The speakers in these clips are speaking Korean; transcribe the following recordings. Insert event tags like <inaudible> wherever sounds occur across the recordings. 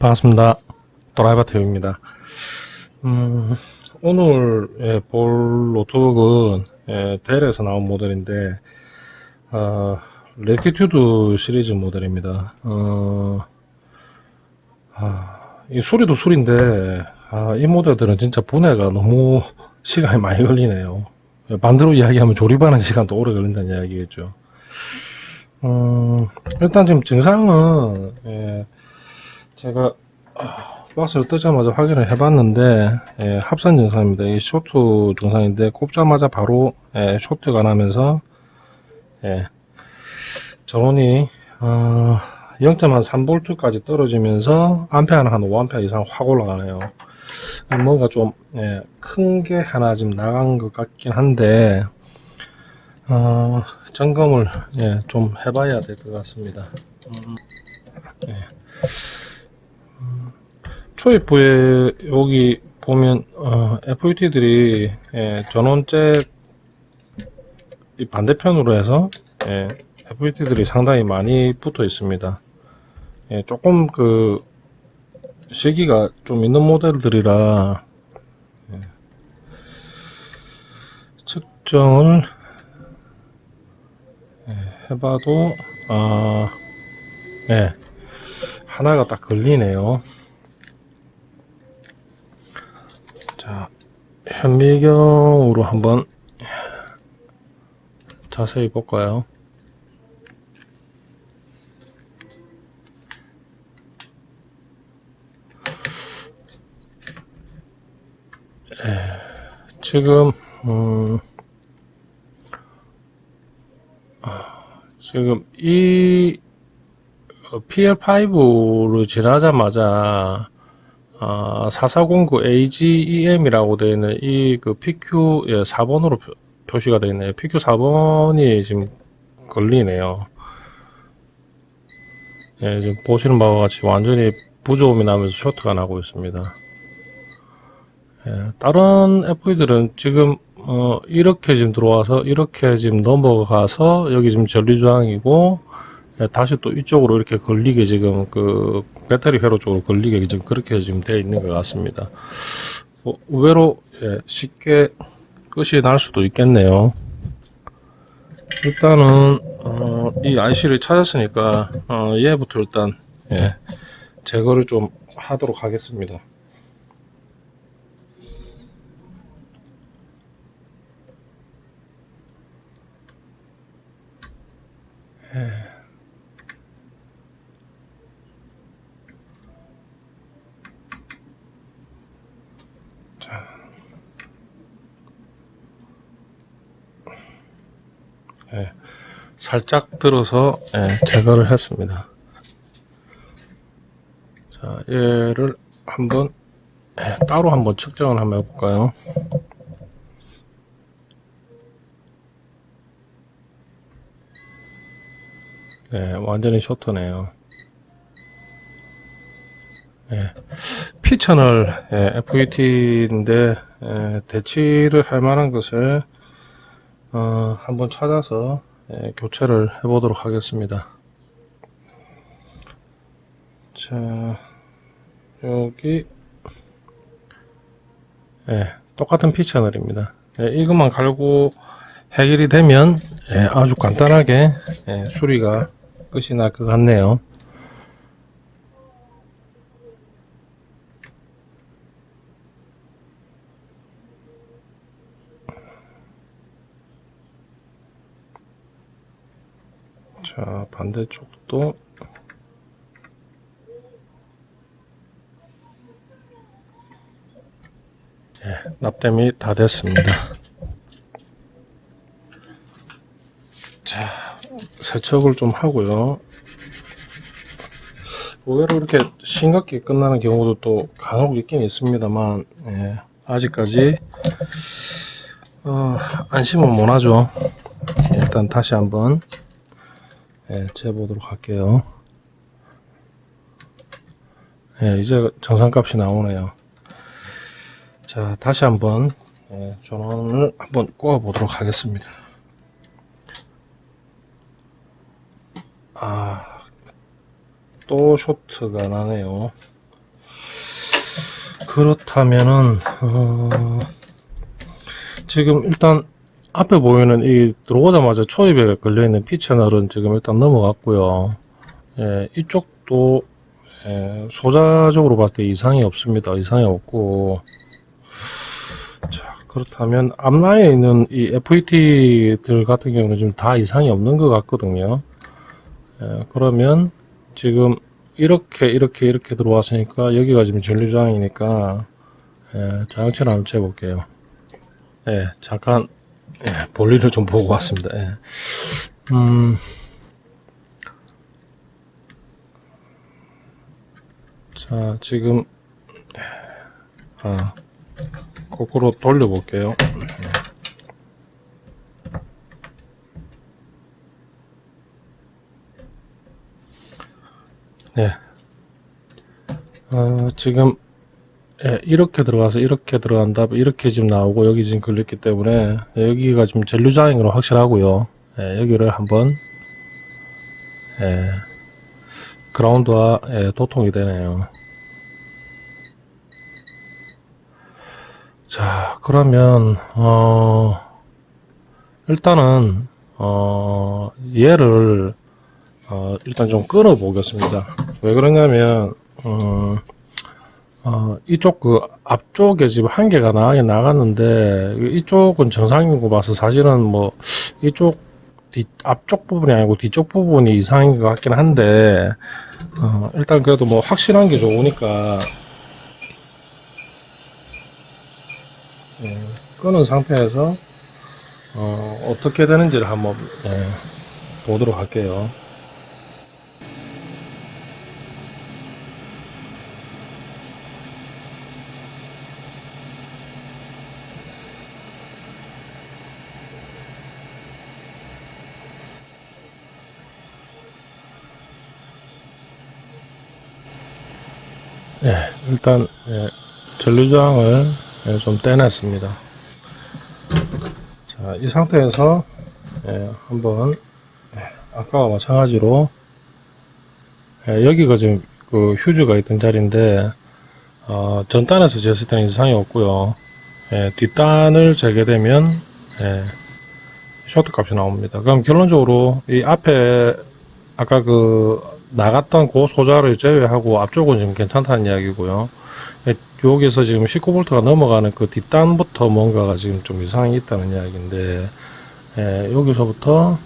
반갑습니다. 도라이버 TV입니다. 음, 오늘 예, 볼 노트북은 예, 델에서 나온 모델인데 어, 레티튜드 시리즈 모델입니다. 어, 아, 이 소리도 소리인데 아, 이 모델들은 진짜 분해가 너무 <laughs> 시간이 많이 걸리네요. 반대로 이야기하면 조립하는 시간도 오래 걸린다는 이야기겠죠. 음, 일단 지금 증상은 예, 제가 아, 박스를 뜨자마자 확인을 해봤는데 예, 합산 증상입니다. 이 쇼트 증상인데 꼽자마자 바로 예, 쇼트가 나면서 예, 전원이 어, 0.3V까지 떨어지면서 암페어는 한 5A 이상 확 올라가네요. 뭔가 좀 큰게 하나 지금 나간 것 같긴 한데 어, 점검을 예, 좀 해봐야 될 것 같습니다. 음, 예. 음, 초입부에 여기 보면 어, FUT들이 예, 전원잭 이 반대편으로 해서 예, FUT들이 상당히 많이 붙어 있습니다. 예, 조금 그 시기가 좀 있는 모델들이라 예, 측정을 예, 해봐도 아, 예, 하나가 딱 걸리네요. 자, 현미경으로 한번 자세히 볼까요? 지금 음, 아, 지금 이 PL5를 지나자마자 아, 4409 AGEM이라고 되어 있는 이 그 PQ 예, 4번으로 표, 시가 되어 있네요. PQ 4번이 지금 걸리네요. 예, 지금 보시는 바와 같이 완전히 부조음이 나면서 쇼트가 나고 있습니다. 예, 다른 FE들은 지금 어, 이렇게 지금 들어와서 이렇게 지금 넘어가서 여기 지금 전류저항이고 예, 다시 또 이쪽으로 이렇게 걸리게 지금 그 배터리 회로 쪽으로 걸리게 지금 그렇게 지금 되어 있는 것 같습니다. 어, 의외로 예, 쉽게 끝이 날 수도 있겠네요. 일단은 어, 이 IC를 찾았으니까 어, 얘부터 일단 예, 제거를 좀 하도록 하겠습니다. 예, 살짝 들어서 예, 제거를 했습니다. 자, 얘를 한번 예, 따로 한번 측정을 한번 해볼까요? 네, 완전히 쇼트네요. 예, P채널 예, FET인데 예, 대치를 할 만한 것을 어, 한번 찾아서 예, 교체를 해 보도록 하겠습니다. 자, 여기 예, 똑같은 P 채널입니다. 예, 이것만 갈고 해결이 되면 예, 아주 간단하게 예, 수리가 끝이 날 것 같네요. 자, 반대쪽도 예, 납땜이 다 됐습니다. 자, 세척을 좀 하고요. 의외로 이렇게 싱겁게 끝나는 경우도 또 간혹 있긴 있습니다만, 예, 아직까지 어, 안심은 못하죠. 일단 다시 한번 예, 재보도록 할게요. 예, 이제 정상값이 나오네요. 자, 다시 한번 예, 전원을 한번 꽂아 보도록 하겠습니다. 아, 또 쇼트가 나네요. 그렇다면은 어, 지금 일단 앞에 보이는 이 들어오자마자 초입에 걸려 있는 P 채널은 지금 일단 넘어갔고요. 예, 이쪽도 예, 소자적으로 봤을 때 이상이 없습니다. 이상이 없고 자 그렇다면 앞라인에 있는 이 FET들 같은 경우는 지금 다 이상이 없는 것 같거든요. 예, 그러면 지금 이렇게 이렇게 이렇게 들어왔으니까 여기가 지금 전류장이니까 예, 장치를 한번 재볼게요. 예, 잠깐 예, 볼일을 좀 보고 왔습니다. 예. 음, 자 지금 아 거꾸로 돌려볼게요. 네. 어, 지금 예, 이렇게 들어가서 이렇게 들어간다. 이렇게 지금 나오고 여기 지금 걸렸기 때문에 예, 여기가 지금 전류장인 걸 확실하고요. 예, 여기를 한번 예, 그라운드와 예, 도통이 되네요. 자 그러면 어 일단은 어 얘를 어 일단 좀 끌어 보겠습니다. 왜 그러냐면 음 어, 이쪽 그 앞쪽에 지금 한 개가 나가게 나갔는데 이쪽은 정상인 거 봐서 사실은 뭐 이쪽 뒤 앞쪽 부분이 아니고 뒤쪽 부분이 이상인 것 같긴 한데 어, 일단 그래도 뭐 확실한 게 좋으니까 예, 끄는 상태에서 어, 어떻게 되는지를 한번 예, 보도록 할게요. 예, 일단 예, 전류장을 예, 좀 떼냈습니다. 자, 이 상태에서 예, 한번 예, 아까와 마찬가지로 예, 여기가 지금 그 휴즈가 있던 자리인데 어, 전단에서 쟀을 때는 이상이 없고요. 예, 뒷단을 재게 되면 예, 쇼트 값이 나옵니다. 그럼 결론적으로 이 앞에 아까 그 나갔던 그 소자를 제외하고 앞쪽은 지금 괜찮다는 이야기고요. 예, 여기서 지금 19V가 넘어가는 그 뒷단부터 뭔가가 지금 좀 이상이 있다는 이야기인데 예, 여기서부터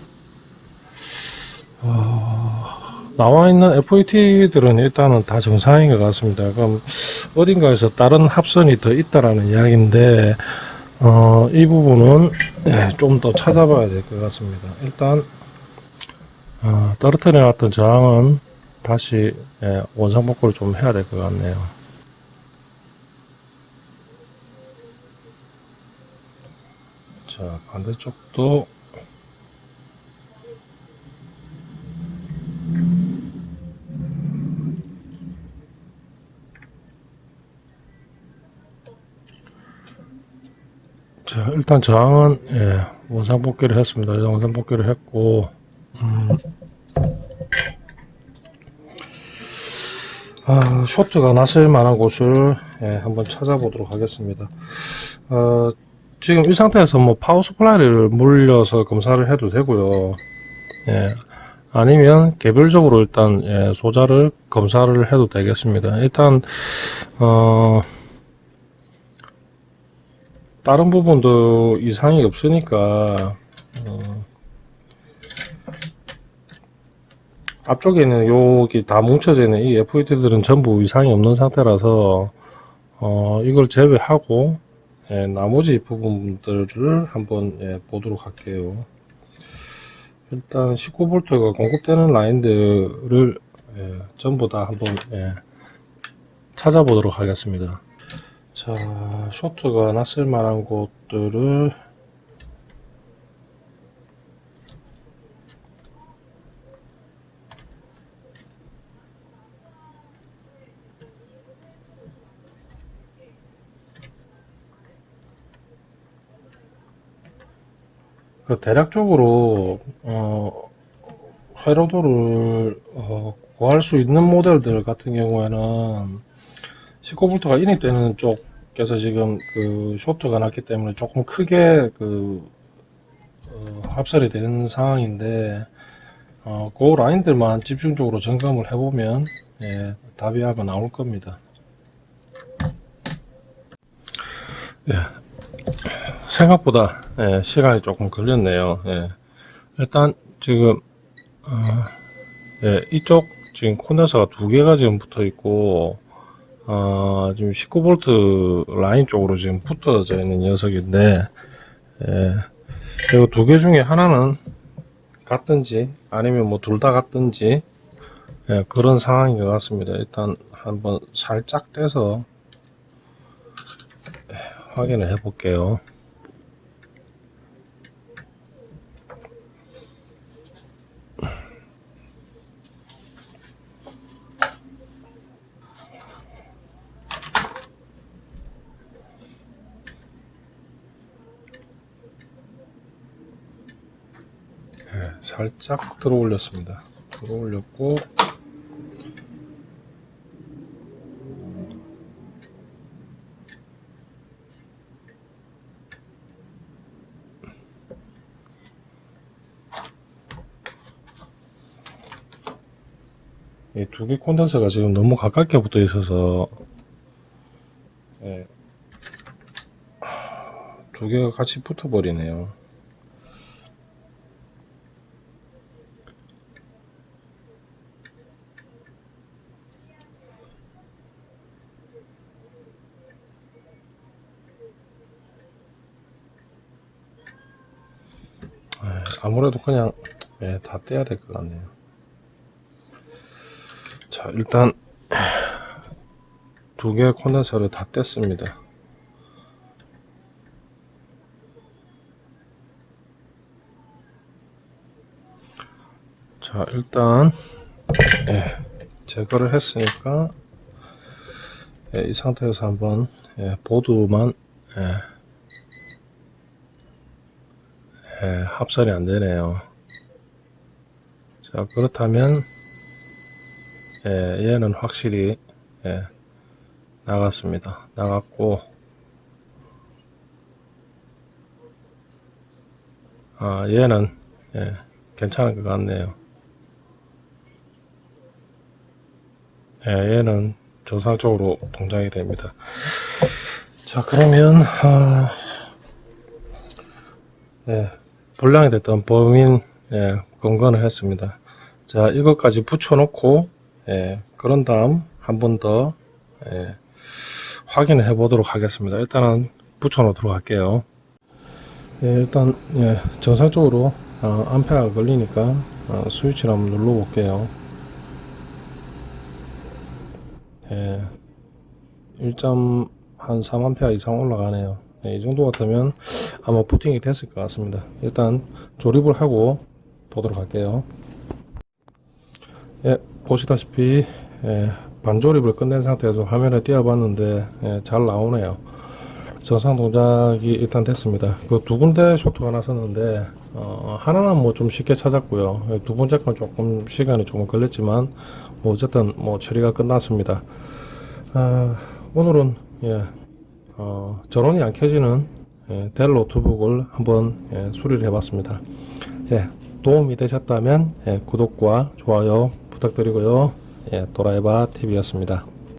어, 나와 있는 FET들은 일단은 다 정상인 것 같습니다. 그럼 어딘가에서 다른 합선이 더 있다라는 이야기인데 어, 이 부분은 예, 좀 더 찾아봐야 될 것 같습니다. 일단 어, 떨어뜨려 놨던 저항은 다시 예, 원상복구를 좀 해야 될 것 같네요. 자 반대쪽도 자 일단 저항은 예, 원상복귀를 했습니다. 원상복귀를 했고 음, 아, 쇼트가 났을 만한 곳을 예, 한번 찾아보도록 하겠습니다. 어, 지금 이 상태에서 뭐 파워 스플라이를 물려서 검사를 해도 되고요. 예, 아니면 개별적으로 일단 예, 소자를 검사를 해도 되겠습니다. 일단 어, 다른 부분도 이상이 없으니까 어, 앞쪽에 있는 여기 다 뭉쳐져 있는 이 FET들은 전부 이상이 없는 상태라서 어, 이걸 제외하고 예, 나머지 부분들을 한번 예, 보도록 할게요. 일단 19V가 공급되는 라인들을 예, 전부 다 한번 예, 찾아보도록 하겠습니다. 자, 쇼트가 났을 만한 곳들을 그 대략적으로 어, 회로도를 어, 구할 수 있는 모델들 같은 경우에는 19V가 인입되는 쪽에서 지금 그 쇼트가 났기 때문에 조금 크게 그 어, 합설이 되는 상황인데 어, 그 라인들만 집중적으로 점검을 해보면 예, 답이 아마 나올 겁니다. 예, 생각보다 예, 시간이 조금 걸렸네요. 예. 일단 지금 어, 예, 이쪽 지금 콘덴서가 두 개가 지금 붙어 있고 어, 지금 19V 라인 쪽으로 지금 붙어져 있는 녀석인데 예, 이거 두개 중에 하나는 같든지 아니면 뭐 둘 다 같든지 예, 그런 상황인 것 같습니다. 일단 한번 살짝 떼서 예, 확인을 해 볼게요. 예, 살짝 들어 올렸습니다. 들어 올렸고 이두개 콘덴서가 지금 너무 가깝게 붙어 있어서 예, 두 개가 같이 붙어 버리네요. 아무래도 그냥 예, 다 떼야 될 것 같네요. 자, 일단 두 개의 콘덴서를 다 뗐습니다. 자, 일단 예, 제거를 했으니까 예, 이 상태에서 한번 예, 보드만 예, 예, 합살이 안 되네요. 자, 그렇다면, 예, 얘는 확실히, 예, 나갔습니다. 나갔고, 아, 얘는, 예, 괜찮은 것 같네요. 예, 얘는 정상적으로 동작이 됩니다. 자, 그러면, 아, 예, 불량이 됐던 범인 예, 검거를 했습니다. 자 이것까지 붙여놓고 예, 그런 다음 한 번 더 예, 확인을 해 보도록 하겠습니다. 일단은 붙여놓도록 할게요. 예, 일단 예, 정상적으로 어, 암페어가 걸리니까 어, 스위치를 한번 눌러 볼게요. 예, 1.3A 이상 올라가네요. 네, 이 정도 같으면 아마 부팅이 됐을 것 같습니다. 일단 조립을 하고 보도록 할게요. 예, 보시다시피 예, 반조립을 끝낸 상태에서 화면에 띄워봤는데 예, 잘 나오네요. 정상 동작이 일단 됐습니다. 그 두 군데 쇼트가 나섰는데 어, 하나는 뭐 좀 쉽게 찾았고요. 예, 두 번째 건 조금 시간이 조금 걸렸지만 뭐 어쨌든 뭐 처리가 끝났습니다. 아, 오늘은 예, 어, 전원이 안 켜지는 예, 델 노트북을 한번 예, 수리를 해봤습니다. 예, 도움이 되셨다면 예, 구독과 좋아요 부탁드리고요. 예, 도라이바 TV였습니다.